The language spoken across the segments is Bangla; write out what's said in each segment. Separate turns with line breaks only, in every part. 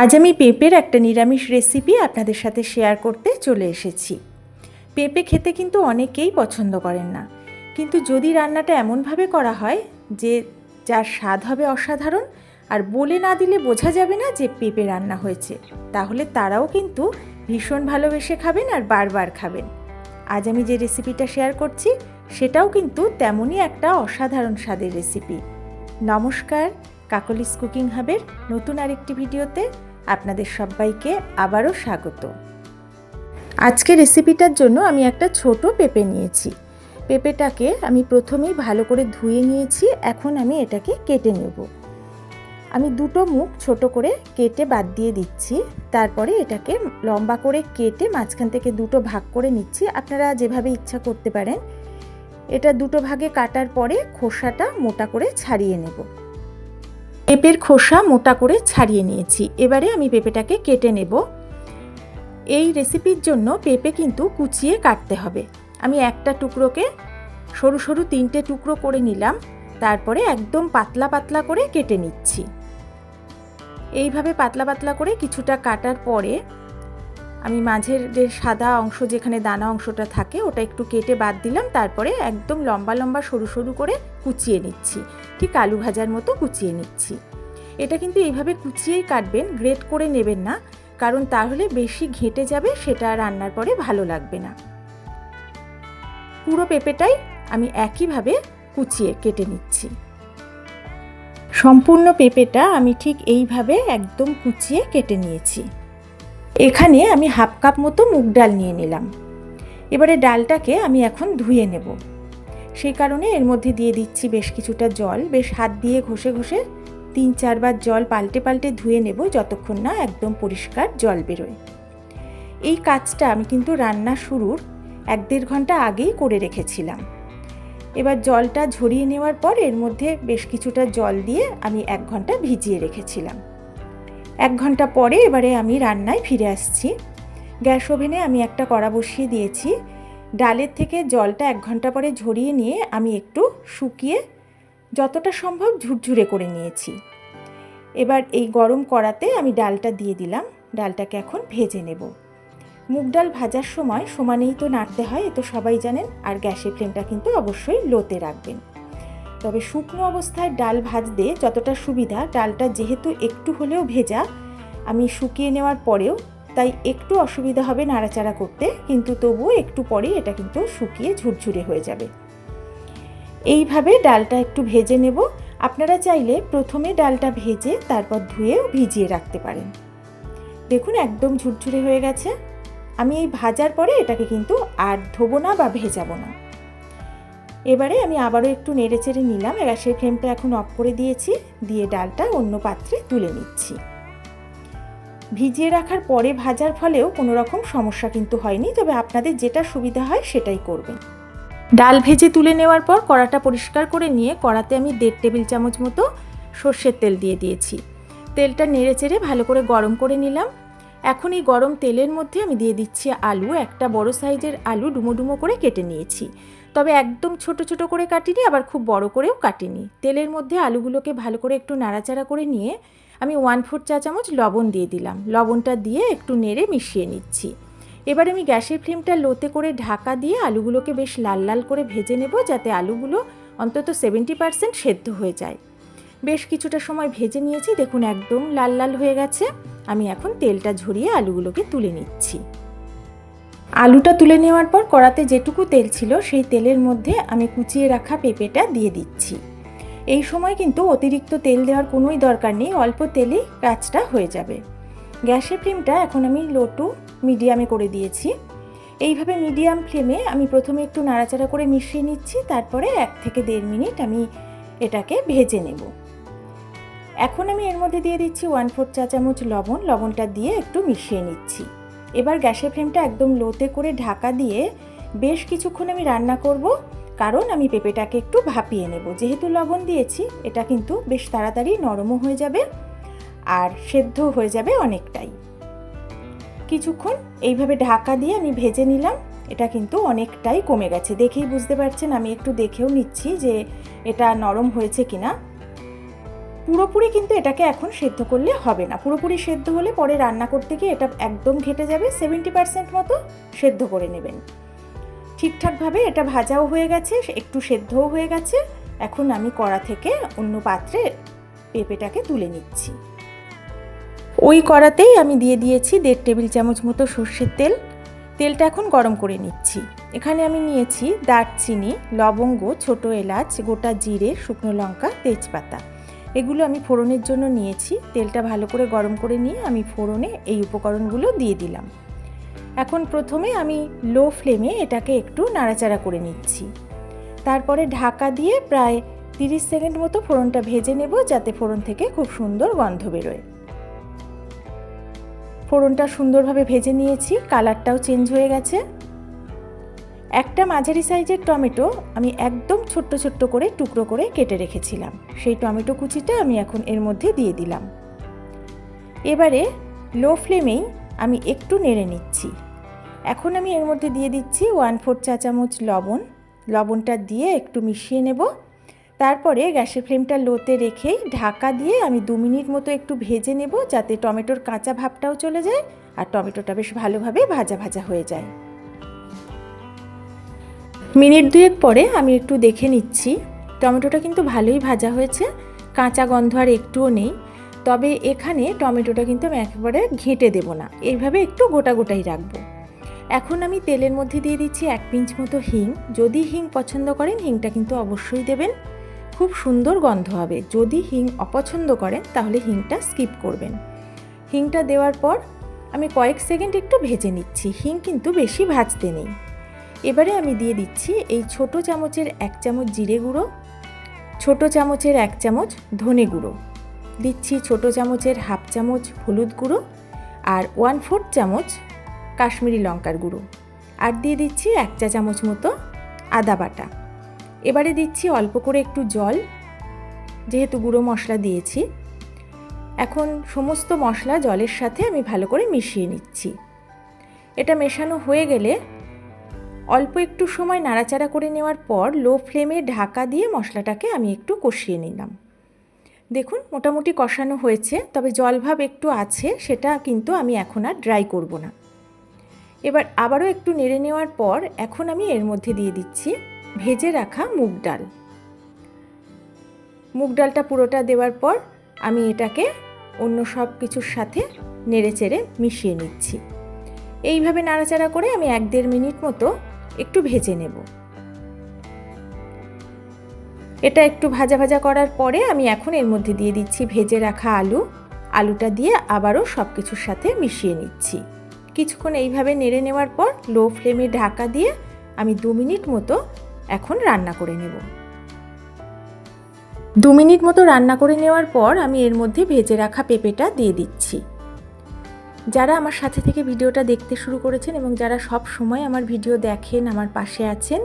আজ আমি পেঁপের একটা নিরামিষ রেসিপি আপনাদের সাথে শেয়ার করতে চলে এসেছি। পেঁপে খেতে কিন্তু অনেকেই পছন্দ করেন না। কিন্তু যদি রান্নাটা এমনভাবে করা হয় যে যার স্বাদ হবে অসাধারণ, আর বলে না দিলে বোঝা যাবে না যে পেঁপে রান্না হয়েছে, তাহলে তারাও কিন্তু ভীষণ ভালোবেসে খাবেন আর বারবার খাবেন। আজ আমি যে রেসিপিটা শেয়ার করছি, সেটাও কিন্তু তেমনই একটা অসাধারণ স্বাদের রেসিপি নমস্কার কাকলিস কুকিং হাবের নতুন আরেকটি ভিডিওতে আপনাদের সবাইকে আবারও স্বাগত। আজকে রেসিপিটার জন্য আমি একটা ছোট পেঁপে নিয়েছি। পেঁপেটাকে আমি প্রথমেই ভালো করে ধুয়ে নিয়েছি, এখন আমি এটাকে কেটে নেব। আমি দুটো মুখ ছোট করে কেটে বাদ দিয়ে দিচ্ছি, তারপরে এটাকে লম্বা করে কেটে মাঝখান থেকে দুটো ভাগ করে নিচ্ছি, আপনারা যেভাবে ইচ্ছা করতে পারেন। এটা দুটো ভাগে কাটার পরে খোসাটা মোটা করে ছাড়িয়ে নেব। পেঁপের খোসা মোটা করে ছাড়িয়ে নিয়েছি। এবারে আমি পেঁপেটাকে কেটে নেব। এই রেসিপির জন্য পেঁপে কিন্তু কুচিয়ে কাটতে হবে। আমি একটা টুকরোকে সরু সরু তিনটে টুকরো করে নিলাম। তারপরে একদম পাতলা পাতলা করে কেটে নিচ্ছি। এইভাবে পাতলা পাতলা করে কিছুটা কাটার পরে আমি মাঝের যে সাদা অংশ যেখানে দানা অংশটা থাকে, ওটা একটু কেটে বাদ দিলাম। তারপরে একদম লম্বা লম্বা সরু সরু করে কুচিয়ে নিচ্ছি। ঠিক আলু ভাজার মতো কুচিয়ে নিচ্ছি। এটা কিন্তু এইভাবে কুচিয়েই কাটবেন, গ্রেট করে নেবেন না, কারণ তাহলে বেশি ঘেঁটে যাবে, সেটা রান্নার পরে ভালো লাগবে না। পুরো পেঁপেটাই আমি একইভাবে কুচিয়ে কেটে নিচ্ছি। সম্পূর্ণ পেঁপেটা আমি ঠিক এইভাবে একদম কুচিয়ে কেটে নিয়েছি। এখানে আমি হাফ কাপ মতো মুগ ডাল নিয়ে নিলাম। এবারে ডালটাকে আমি এখন ধুয়ে নেব। সেই কারণে এর মধ্যে দিয়ে দিচ্ছি বেশ কিছুটা জল, বেশ হাত দিয়ে ঘষে ঘষে তিন চারবার জল পাল্টে পাল্টে ধুয়ে নেব যতক্ষণ না একদম পরিষ্কার জল বেরোয়। এই কাজটা আমি কিন্তু রান্না শুরুর এক দেড় ঘণ্টা আগেই করে রেখেছিলাম। এবার জলটা ঝরিয়ে নেওয়ার পর এর মধ্যে বেশ কিছুটা জল দিয়ে আমি এক ঘণ্টা ভিজিয়ে রেখেছিলাম। এক ঘণ্টা পরে এবারে আমি রান্নায় ফিরে আসছি। গ্যাস ওভেনে আমি একটা কড়া বসিয়ে দিয়েছি। ডালের থেকে জলটা এক ঘণ্টা পরে ঝরিয়ে নিয়ে আমি একটু শুকিয়ে যতটা সম্ভব ঝুরঝুরে করে নিয়েছি। এবার এই গরম কড়াতে আমি ডালটা দিয়ে দিলাম। ডালটাকে এখন ভেজে নেব। মুগ ডাল ভাজার সময় সমানেই তো নাড়তে হয়, এ তো সবাই জানেন, আর গ্যাসের ফ্লেমটা কিন্তু অবশ্যই লোতে রাখবেন। তবে শুকনো অবস্থায় ডাল ভাজতে যতটা সুবিধা, ডালটা যেহেতু একটু হলেও ভেজা, আমি শুকিয়ে নেওয়ার পরেও, তাই একটু অসুবিধা হবে নাড়াচাড়া করতে, কিন্তু তবুও একটু পরেই এটা কিন্তু শুকিয়ে ঝুরঝুরে হয়ে যাবে। এইভাবে ডালটা একটু ভেজে নেব। আপনারা চাইলে প্রথমে ডালটা ভেজে তারপর ধুয়েও ভিজিয়ে রাখতে পারেন। দেখুন একদম ঝুরঝুরে হয়ে গেছে। আমি এই ভাজার পরে এটাকে কিন্তু আর ধোবো না বা ভেজাবো না। এবারে আমি আবারও একটু নেড়ে চেড়ে নিলাম। গ্যাসের ফ্লেমটা এখন অফ করে দিয়েছি। দিয়ে ডালটা অন্য পাত্রে তুলে নিচ্ছি। ভিজিয়ে রাখার পরে ভাজার ফলেও কোনো রকম সমস্যা কিন্তু হয়নি। তবে আপনাদের যেটা সুবিধা হয় সেটাই করবেন। ডাল ভেজে তুলে নেওয়ার পর কড়াটা পরিষ্কার করে নিয়ে কড়াতে আমি দেড় টেবিল চামচ মতো সর্ষের তেল দিয়ে দিয়েছি। তেলটা নেড়ে চেড়ে ভালো করে গরম করে নিলাম। এখন এই গরম তেলের মধ্যে আমি দিয়ে দিচ্ছি আলু, একটা বড় সাইজের আলু ডুমো ডুমো করে কেটে নিয়েছি। তবে একদম ছোট ছোট করে কাটিনি, আবার খুব বড় করেও কাটিনি। তেলের মধ্যে আলুগুলোকে ভালো করে একটু নাড়াচাড়া করে নিয়ে আমি ওয়ান ফোর চা চামচ লবণ দিয়ে দিলাম। লবণটা দিয়ে একটু নেড়ে মিশিয়ে নিচ্ছি। এবার আমি গ্যাসের ফ্লেমটা লোতে করে ঢাকা দিয়ে আলুগুলোকে বেশ লাল লাল করে ভেজে নেব যাতে আলুগুলো অন্তত সেভেন্টি পারসেন্ট সেদ্ধ হয়ে যায়। বেশ কিছুটা সময় ভেজে নিয়েছি, দেখুন একদম লাল লাল হয়ে গেছে। আমি এখন তেলটা ঝরিয়ে আলুগুলোকে তুলে নিচ্ছি। আলুটা তুলে নেওয়ার পর কড়াতে যেটুকু তেল ছিল সেই তেলের মধ্যে আমি কুচিয়ে রাখা পেঁপেটা দিয়ে দিচ্ছি। এই সময় কিন্তু অতিরিক্ত তেল দেওয়ার কোনোই দরকার নেই, অল্প তেলেই কাজটা হয়ে যাবে। গ্যাসের ফ্লেমটা এখন আমি লো টু মিডিয়ামে করে দিয়েছি। এইভাবে মিডিয়াম ফ্লেমে আমি প্রথমে একটু নাড়াচাড়া করে মিশিয়ে নিচ্ছি, তারপরে এক থেকে দেড় মিনিট আমি এটাকে ভেজে নেব। এখন আমি এর মধ্যে দিয়ে দিচ্ছি ওয়ান ফোর চা চামচ লবণ, লবণটা দিয়ে একটু মিশিয়ে নিচ্ছি। এবার গ্যাসের ফ্লেমটা একদম লোতে করে ঢাকা দিয়ে বেশ কিছুক্ষণ আমি রান্না করব, কারণ আমি পেঁপেটাকে একটু ভাপিয়ে নেব। যেহেতু লবণ দিয়েছি, এটা কিন্তু বেশ তাড়াতাড়ি নরমও হয়ে যাবে আর সেদ্ধ হয়ে যাবে অনেকটাই। কিছুক্ষণ এইভাবে ঢাকা দিয়ে আমি ভেজে নিলাম। এটা কিন্তু অনেকটাই কমে গেছে। দেখেই বুঝতে পারছেন, আমি একটু দেখেও নিচ্ছি যে এটা নরম হয়েছে কিনা। পুরোপুরি কিন্তু এটাকে এখন সেদ্ধ করলে হবে না। পুরোপুরি সেদ্ধ হলে পরে রান্না করতে গিয়ে এটা একদম ঘেটে যাবে। সেভেন্টি পার্সেন্ট মতো সেদ্ধ করে নেবেন। ঠিকঠাকভাবে এটা ভাজাও হয়ে গেছে, একটু সেদ্ধও হয়ে গেছে। এখন আমি কড়া থেকে অন্য পাত্রে পেঁপেটাকে তুলে নিচ্ছি। ওই কড়াতেই আমি দিয়ে দিয়েছি দেড় টেবিল চামচ মতো সর্ষের তেল। তেলটা এখন গরম করে নিচ্ছি। এখানে আমি নিয়েছি দারচিনি, লবঙ্গ, ছোট এলাচ, গোটা জিরে, শুকনো লঙ্কা, তেজপাতা। এগুলো আমি ফোড়নের জন্য নিয়েছি। তেলটা ভালো করে গরম করে নিয়ে আমি ফোড়নে এই উপকরণগুলো দিয়ে দিলাম। এখন প্রথমে আমি লো ফ্লেমে এটাকে একটু নাড়াচাড়া করে নিচ্ছি। তারপরে ঢাকা দিয়ে প্রায় তিরিশ সেকেন্ড মতো ফোড়নটা ভেজে নেব যাতে ফোড়ন থেকে খুব সুন্দর গন্ধ বেরোয়। ফোড়নটা সুন্দরভাবে ভেজে নিয়েছি, কালারটাও চেঞ্জ হয়ে গেছে। একটা মাঝারি সাইজের টমেটো আমি একদম ছোট্ট ছোট্ট করে টুকরো করে কেটে রেখেছিলাম। সেই টমেটো কুচিটা আমি এখন এর মধ্যে দিয়ে দিলাম। এবারে লো ফ্লেমেই আমি একটু নেড়ে নিচ্ছি। এখন আমি এর মধ্যে দিয়ে দিচ্ছি ওয়ান ফোর চা চামচ লবণ। লবণটা দিয়ে একটু মিশিয়ে নেব। তারপরে গ্যাসের ফ্লেমটা লোতে রেখেই ঢাকা দিয়ে আমি দু মিনিট মতো একটু ভেজে নেব যাতে টমেটোর কাঁচা ভাবটাও চলে যায় আর টমেটোটা বেশ ভালোভাবে ভাজা ভাজা হয়ে যায়। মিনিট দুয়েক পরে আমি একটু দেখে নিচ্ছি, টমেটোটা কিন্তু ভালোই ভাজা হয়েছে, কাঁচা গন্ধ আর একটুও নেই, তবে এখানে টমেটোটা কিন্তু আমি একেবারে ঘেঁটে দেব না, এইভাবে একটু গোটা গোটাই রাখব। এখন আমি তেলের মধ্যে দিয়ে দিচ্ছি এক পিঞ্চ মতো হিং, যদি হিং পছন্দ করেন হিংটা কিন্তু অবশ্যই দেবেন। খুব সুন্দর গন্ধ হবে। যদি হিং অপছন্দ করেন, তাহলে হিংটা স্কিপ করবেন। হিংটা দেওয়ার পর আমি কয়েক সেকেন্ড একটু ভেজে নিচ্ছি। হিং কিন্তু বেশি ভাজতে নেই। এবারে আমি দিয়ে দিচ্ছি এই ছোট চামচের এক চামচ জিরে গুঁড়ো, ছোট চামচের এক চামচ ধনে গুঁড়ো। দিচ্ছি ছোট চামচের হাফ চামচ হলুদ গুঁড়ো আর ওয়ান ফোর্থ চামচ কাশ্মীরি লঙ্কার গুঁড়ো। আর দিয়ে দিচ্ছি এক চা চামচ মতো আদা বাটা। এবারে দিচ্ছি অল্প করে একটু জল, যেহেতু গুঁড়ো মশলা দিয়েছি। এখন সমস্ত মশলা জলের সাথে আমি ভালো করে মিশিয়ে নিচ্ছি। এটা মেশানো হয়ে গেলে অল্প একটু সময় নাড়াচাড়া করে নেওয়ার পর লো ফ্লেমে ঢাকা দিয়ে মশলাটাকে আমি একটু কষিয়ে নিলাম। দেখুন, মোটামুটি কষানো হয়েছে, তবে জলভাব একটু আছে, সেটা কিন্তু আমি এখন আর ড্রাই করব না। এবার আবারও একটু নেড়ে নেওয়ার পর এখন আমি এর মধ্যে দিয়ে দিচ্ছি ভেজে রাখা মুগ ডাল। মুগ ডালটা পুরোটা দেওয়ার পর আমি এটাকে অন্য সব কিছুর সাথে নেড়ে চেড়ে মিশিয়ে নিচ্ছি। এইভাবে নাড়াচাড়া করে আমি এক দেড় মিনিট মতো একটু ভেজে নেব। এটা একটু ভাজা ভাজা করার পরে আমি এখন এর মধ্যে দিয়ে দিচ্ছি ভেজে রাখা আলু। আলুটা দিয়ে আবারও সব কিছুর সাথে মিশিয়ে নিচ্ছি। কিছুক্ষণ এইভাবে নেড়ে নেওয়ার পর লো ফ্লেমে ঢাকা দিয়ে আমি দু মিনিট মতো এখন রান্না করে নেব। দু মিনিট মতো রান্না করে নেওয়ার পর আমি এর মধ্যে ভেজে রাখা পেঁপেটা দিয়ে দিচ্ছি। যারা আমার সাথে থেকে ভিডিওটা দেখতে শুরু করেছেন এবং যারা সব সময় আমার ভিডিও দেখেন, আমার পাশে আছেন,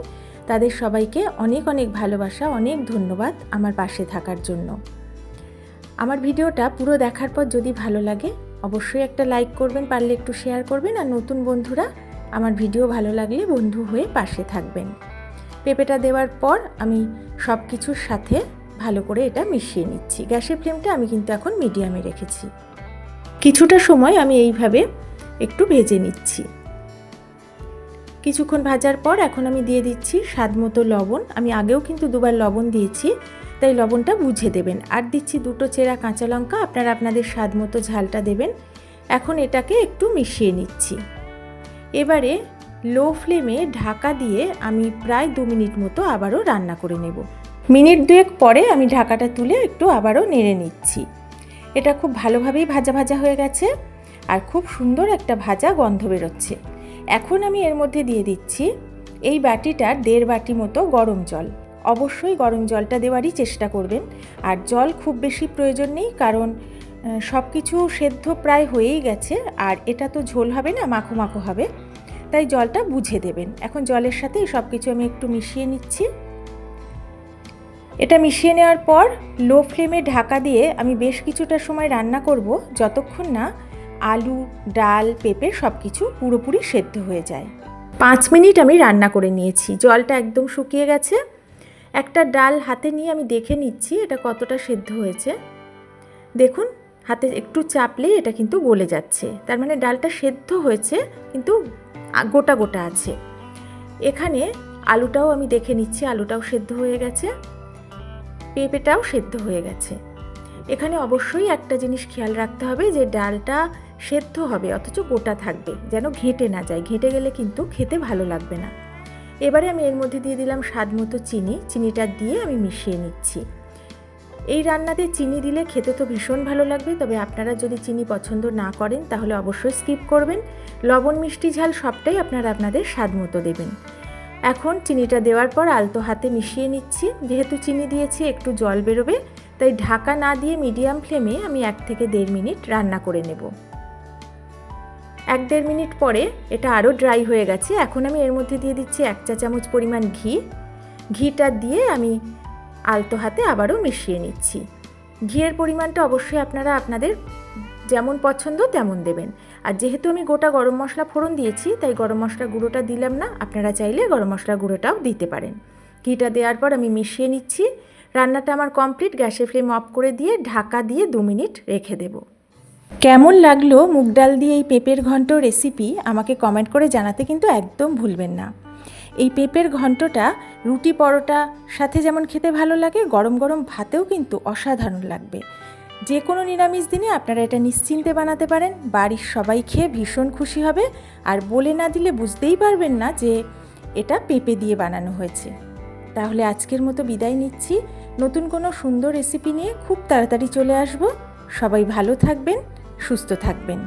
তাদের সবাইকে অনেক অনেক ভালোবাসা, অনেক ধন্যবাদ আমার পাশে থাকার জন্য। আমার ভিডিওটা পুরো দেখার পর যদি ভালো লাগে, অবশ্যই একটা লাইক করবেন, পারলে একটু শেয়ার করবেন আর নতুন বন্ধুরা আমার ভিডিও ভালো লাগলে বন্ধু হয়ে পাশে থাকবেন। পেঁপেটা দেওয়ার পর আমি সব কিছুর সাথে ভালো করে এটা মিশিয়ে নিচ্ছি। গ্যাসের ফ্লেমটা আমি কিন্তু এখন মিডিয়ামে রেখেছি। কিছুটা সময় আমি এইভাবে একটু ভেজে নিচ্ছি। কিছুক্ষণ ভাজার পর এখন আমি দিয়ে দিচ্ছি স্বাদ মতো লবণ। আমি আগেও কিন্তু দুবার লবণ দিয়েছি, তাই লবণটা বুঝে দেবেন। আর দিচ্ছি দুটো চেরা কাঁচা লঙ্কা, আপনারা আপনাদের স্বাদ মতো ঝালটা দেবেন। এখন এটাকে একটু মিশিয়ে নিচ্ছি। এবারে লো ফ্লেমে ঢাকা দিয়ে আমি প্রায় দু মিনিট মতো আবারও রান্না করে নেব। মিনিট দুয়েক পরে আমি ঢাকাটা তুলে একটু আবারও নেড়ে নিচ্ছি। এটা খুব ভালোভাবেই ভাজা ভাজা হয়ে গেছে আর খুব সুন্দর একটা ভাজা গন্ধ বেরোচ্ছে। এখন আমি এর মধ্যে দিয়ে দিচ্ছি এই বাটিটার দেড় বাটি মতো গরম জল। অবশ্যই গরম জলটা দেওয়ারই চেষ্টা করবেন। আর জল খুব বেশি প্রয়োজন নেই কারণ সব কিছু সেদ্ধ প্রায় হয়েই গেছে। আর এটা তো ঝোল হবে না, মাখো মাখো হবে। তাই জলটা বুঝে দেবেন। এখন জলের সাথে সব কিছু আমি একটু মিশিয়ে নিচ্ছি। এটা মিশিয়ে নেওয়ার পর লো ফ্লেমে ঢাকা দিয়ে আমি বেশ কিছুটা সময় রান্না করব, যতক্ষণ না আলু, ডাল, পেঁপে সব কিছু পুরোপুরি সেদ্ধ হয়ে যায়। পাঁচ মিনিট আমি রান্না করে নিয়েছি। জলটা একদম শুকিয়ে গেছে। একটা ডাল হাতে নিয়ে আমি দেখে নিচ্ছি এটা কতটা সেদ্ধ হয়েছে। দেখুন, হাতে একটু চাপলেই এটা কিন্তু গলে যাচ্ছে। তার মানে ডালটা সেদ্ধ হয়েছে, কিন্তু গোটা গোটা আছে। এখানে আলুটাও আমি দেখে নিচ্ছি, আলুটাও সেদ্ধ হয়ে গেছে, পেঁপেটাও সেদ্ধ হয়ে গেছে। এখানে অবশ্যই একটা জিনিস খেয়াল রাখতে হবে যে ডালটা সেদ্ধ হবে, অথচ গোটা থাকবে, যেন ঘেঁটে না যায়। ঘেঁটে গেলে কিন্তু খেতে ভালো লাগবে না। এবারে আমি এর মধ্যে দিয়ে দিলাম স্বাদ মতো চিনি, চিনিটা দিয়ে আমি মিশিয়ে নিচ্ছি। এই রান্নাতে চিনি দিলে খেতে তো ভীষণ ভালো লাগবে, তবে আপনারা যদি চিনি পছন্দ না করেন তাহলে অবশ্যই স্কিপ করবেন। লবণ, মিষ্টি ঝাল সবটাই আপনারা আপনাদের স্বাদ মতো দেবেন। এখন চিনিটা দেওয়ার পর আলতো হাতে মিশিয়ে নিচ্ছি। যেহেতু চিনি দিয়েছি, একটু জল বেরোবে, তাই ঢাকা না দিয়ে মিডিয়াম ফ্লেমে আমি এক থেকে দেড় মিনিট রান্না করে নেব। এক দেড় মিনিট পরে এটা আরও ড্রাই হয়ে গেছে। এখন আমি এর মধ্যে দিয়ে দিচ্ছি এক চা চামচ পরিমাণ ঘি। ঘিটা দিয়ে আমি আলতো হাতে আবারও মিশিয়ে নিচ্ছি। ঘিয়ের পরিমাণটা অবশ্যই আপনারা আপনাদের যেমন পছন্দ তেমন দেবেন। আর যেহেতু আমি গোটা গরম মশলা ফোড়ন দিয়েছি, তাই গরম মশলা গুঁড়োটা দিলাম না, আপনারা চাইলে গরম মশলা গুঁড়োটাও দিতে পারেন। ঘিটা দেওয়ার পর আমি মিশিয়ে নিচ্ছি। রান্নাটা আমার কমপ্লিট, গ্যাসের ফ্লেম অফ করে দিয়ে ঢাকা দিয়ে দু মিনিট রেখে দেবো। কেমন লাগল মুগ ডাল দিয়ে এই পেঁপের ঘন্ট রেসিপি, আমাকে কমেন্ট করে জানাতে কিন্তু একদম ভুলবেন না। এই পেঁপের ঘন্টটা, রুটি পরোটা, সাথে যেমন খেতে ভালো লাগে, গরম গরম ভাতেও কিন্তু অসাধারণ লাগবে। যে কোনো নিরামিষ দিনে আপনারা এটা নিশ্চিন্তে বানাতে পারেন, বাড়ির সবাই খেয়ে ভীষণ খুশি হবে, আর বলে না দিলে বুঝতেই পারবেন না যে এটা পেঁপে দিয়ে বানানো হয়েছে। তাহলে আজকের মতো বিদায় নিচ্ছি। নতুন কোনো সুন্দর রেসিপি নিয়ে খুব তাড়াতাড়ি চলে আসব। সবাই ভালো থাকবেন, সুস্থ থাকবেন।